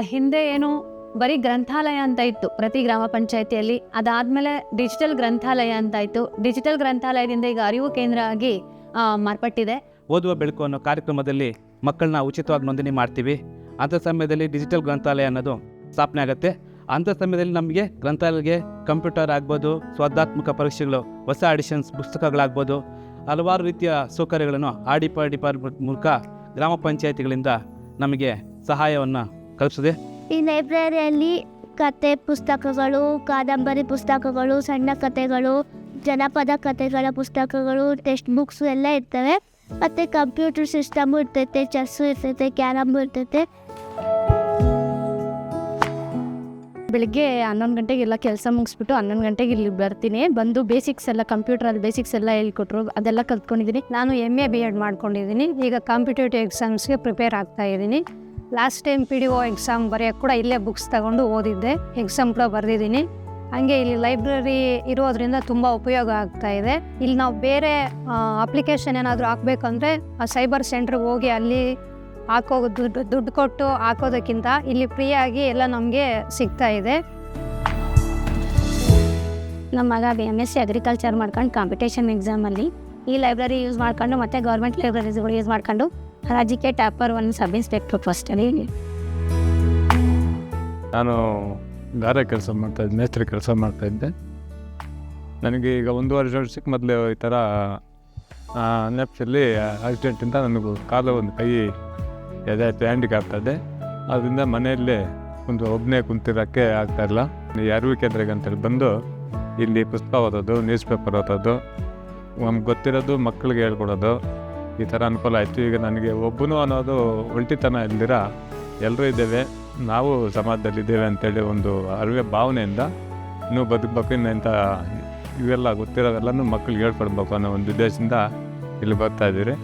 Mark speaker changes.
Speaker 1: ಹಿಂದೆ ಏನು ಬರೀ ಗ್ರಂಥಾಲಯ ಅಂತ ಇತ್ತು ಪ್ರತಿ ಗ್ರಾಮ ಪಂಚಾಯತಿಯಲ್ಲಿ. ಅದಾದಮೇಲೆ ಡಿಜಿಟಲ್ ಗ್ರಂಥಾಲಯ ಅಂತ ಇತ್ತು. ಡಿಜಿಟಲ್ ಗ್ರಂಥಾಲಯದಿಂದ ಈಗ ಅರಿವು ಕೇಂದ್ರ ಆಗಿ ಮಾರ್ಪಟ್ಟಿದೆ.
Speaker 2: ಓದುವ ಬೆಳಕು ಅನ್ನೋ ಕಾರ್ಯಕ್ರಮದಲ್ಲಿ ಮಕ್ಕಳನ್ನ ಉಚಿತವಾಗಿ ನೋಂದಣಿ ಮಾಡ್ತೀವಿ. ಅಂಥ ಸಮಯದಲ್ಲಿ ಡಿಜಿಟಲ್ ಗ್ರಂಥಾಲಯ ಅನ್ನೋದು ಸ್ಥಾಪನೆ ಆಗುತ್ತೆ. ಅಂಥ ಸಮಯದಲ್ಲಿ ನಮಗೆ ಗ್ರಂಥಾಲಯಕ್ಕೆ ಕಂಪ್ಯೂಟರ್ ಆಗ್ಬೋದು, ಸ್ಪರ್ಧಾತ್ಮಕ ಪರೀಕ್ಷೆಗಳು, ಹೊಸ ಅಡಿಷನ್ಸ್ ಪುಸ್ತಕಗಳಾಗ್ಬೋದು, ಹಲವಾರು ರೀತಿಯ ಸೌಕರ್ಯಗಳನ್ನು ಪರ್ ಡಿಪಾರ್ಟ್ಮೆಂಟ್ ಮೂಲಕ ಗ್ರಾಮ ಪಂಚಾಯತಿಗಳಿಂದ ನಮಗೆ ಸಹಾಯವನ್ನು ಕಲ್ಪಿಸಿದೆ?
Speaker 3: ಈ ಲೈಬ್ರರಿಯಲ್ಲಿ ಕತೆ ಪುಸ್ತಕಗಳು ಕಾದಂಬರಿ ಪುಸ್ತಕಗಳು ಸಣ್ಣ ಕಥೆಗಳು ಜನಪದ ಕತೆಗಳ ಪುಸ್ತಕಗಳು ಟೆಕ್ಸ್ಟ್ ಬುಕ್ಸ್ ಎಲ್ಲ ಇರ್ತವೆ. ಮತ್ತೆ ಕಂಪ್ಯೂಟರ್ ಸಿಸ್ಟಮ್ ಇರ್ತೈತೆ ಚೆಸ್ಸು ಇರ್ತೈತೆ ಕ್ಯಾರಮ್ ಇರ್ತೈತೆ.
Speaker 4: ಬೆಳಿಗ್ಗೆ ಹನ್ನೊಂದು ಗಂಟೆಗೆ ಎಲ್ಲ ಕೆಲಸ ಮುಗಿಸ್ಬಿಟ್ಟು ಹನ್ನೊಂದು ಗಂಟೆಗೆ ಇಲ್ಲಿ ಬರ್ತೀನಿ. ಬಂದು ಬೇಸಿಕ್ಸ್ ಎಲ್ಲ ಕಂಪ್ಯೂಟ್ರಲ್ಲಿ ಬೇಸಿಕ್ಸ್ ಎಲ್ಲ ಹೇಳ್ಕೊಟ್ರು ಅದೆಲ್ಲ ಕಲ್ತ್ಕೊಂಡಿದ್ದೀನಿ.
Speaker 1: ನಾನು ಎಂ ಎ ಬಿ ಎಡ್ ಮಾಡ್ಕೊಂಡಿದ್ದೀನಿ. ಈಗ ಕಾಂಪಿಟೇಟಿವ್ ಎಕ್ಸಾಮ್ಸ್ಗೆ ಪ್ರಿಪೇರ್ ಆಗ್ತಾ ಇದ್ದೀನಿ. Last time P D O exam ಬರೆಯೋಕ್ಕೆ ಕೂಡ ಇಲ್ಲೇ ಬುಕ್ಸ್ ತಗೊಂಡು ಓದಿದ್ದೆ. ಎಕ್ಸಾಮ್ ಕೂಡ ಬರೆದಿದ್ದೀನಿ. ಹಾಗೆ ಇಲ್ಲಿ ಲೈಬ್ರರಿ ಇರೋದ್ರಿಂದ ತುಂಬ ಉಪಯೋಗ ಆಗ್ತಾ ಇದೆ. ಇಲ್ಲಿ ನಾವು ಬೇರೆ ಅಪ್ಲಿಕೇಶನ್ ಏನಾದರೂ ಹಾಕ್ಬೇಕಂದ್ರೆ, ಆ ಸೈಬರ್ ಸೆಂಟ್ರಿಗೆ ಹೋಗಿ ಅಲ್ಲಿ ಹಾಕೋ ದುಡ್ಡು ದುಡ್ಡು ಕೊಟ್ಟು ಹಾಕೋದಕ್ಕಿಂತ ಇಲ್ಲಿ ಫ್ರೀಯಾಗಿ ಎಲ್ಲ ನಮಗೆ ಸಿಗ್ತಾ ಇದೆ.
Speaker 4: ನಮ್ಮ ಮಗ B M S C agriculture ಮಾಡ್ಕೊಂಡು ಕಾಂಪಿಟೇಷನ್ ಎಕ್ಸಾಮಲ್ಲಿ ಈ ಲೈಬ್ರರಿ ಯೂಸ್ ಮಾಡ್ಕೊಂಡು ಮತ್ತು ಗೌರ್ಮೆಂಟ್ ಲೈಬ್ರರೀಸ್ಗಳು ಯೂಸ್ ಮಾಡ್ಕೊಂಡು ರಾಜ್ಯಕ್ಕೆ ಟಾಪರ್ ಒನ್ ಸಬ್ ಇನ್ಸ್ಪೆಕ್ಟರ್ ಫಸ್ಟಲ್ಲಿ
Speaker 5: ನಾನು ಗಾರೆ ಕೆಲಸ ಮಾಡ್ತಾ ಇದ್ದೆ, ಮೇಸ್ತ್ರಿ ಕೆಲಸ ಮಾಡ್ತಾ ಇದ್ದೆ. ನನಗೆ ಈಗ ಒಂದೂವರೆ ವರ್ಷಕ್ಕೆ ಮೊದಲು ಈ ಥರ ನೆಪ್ಸಲ್ಲಿ ಆಕ್ಸಿಡೆಂಟಿಂದ ನನಗೂ ಕಾಲು ಒಂದು ಕೈ ಎದಾಯ್ತು ಹ್ಯಾಂಡಿಕ್ಯಾಪ್ ಇದೆ. ಅದರಿಂದ ಮನೆಯಲ್ಲೇ ಒಂದು ಒಬ್ಬನೇ ಕುಂತಿರೋಕ್ಕೆ ಆಗ್ತಾಯಿಲ್ಲ ಅರಿವು ಕೇಂದ್ರಕ್ಕೆ ಅಂತೇಳಿ ಬಂದು ಇಲ್ಲಿ ಪುಸ್ತಕ ಓದೋದು ನ್ಯೂಸ್ ಪೇಪರ್ ಓದೋದು, ನಮ್ಗೆ ಗೊತ್ತಿರೋದು ಮಕ್ಕಳಿಗೆ ಹೇಳ್ಕೊಡೋದು. ಈ ಥರ ಅನುಕೂಲ ಆಯಿತು. ಈಗ ನನಗೆ ಒಬ್ಬನು ಅನ್ನೋದು ಒಳ್ಟಿತನ ಇಲ್ದಿರ ಎಲ್ಲರೂ ಇದ್ದೇವೆ. ನಾವು ಸಮಾಜದಲ್ಲಿದ್ದೇವೆ ಅಂತೇಳಿ ಒಂದು ಅರಿವೆ ಭಾವನೆಯಿಂದ ಇನ್ನೂ ಬದುಕಬೇಕು ಇಂಥ ಇವೆಲ್ಲ ಗೊತ್ತಿರೋವೆಲ್ಲನೂ ಮಕ್ಕಳಿಗೆ ಹೇಳ್ಕೊಡ್ಬೇಕು ಅನ್ನೋ ಒಂದು ಉದ್ದೇಶದಿಂದ ಇಲ್ಲಿ ಬರ್ತಾ ಇದ್ದೀರಿ.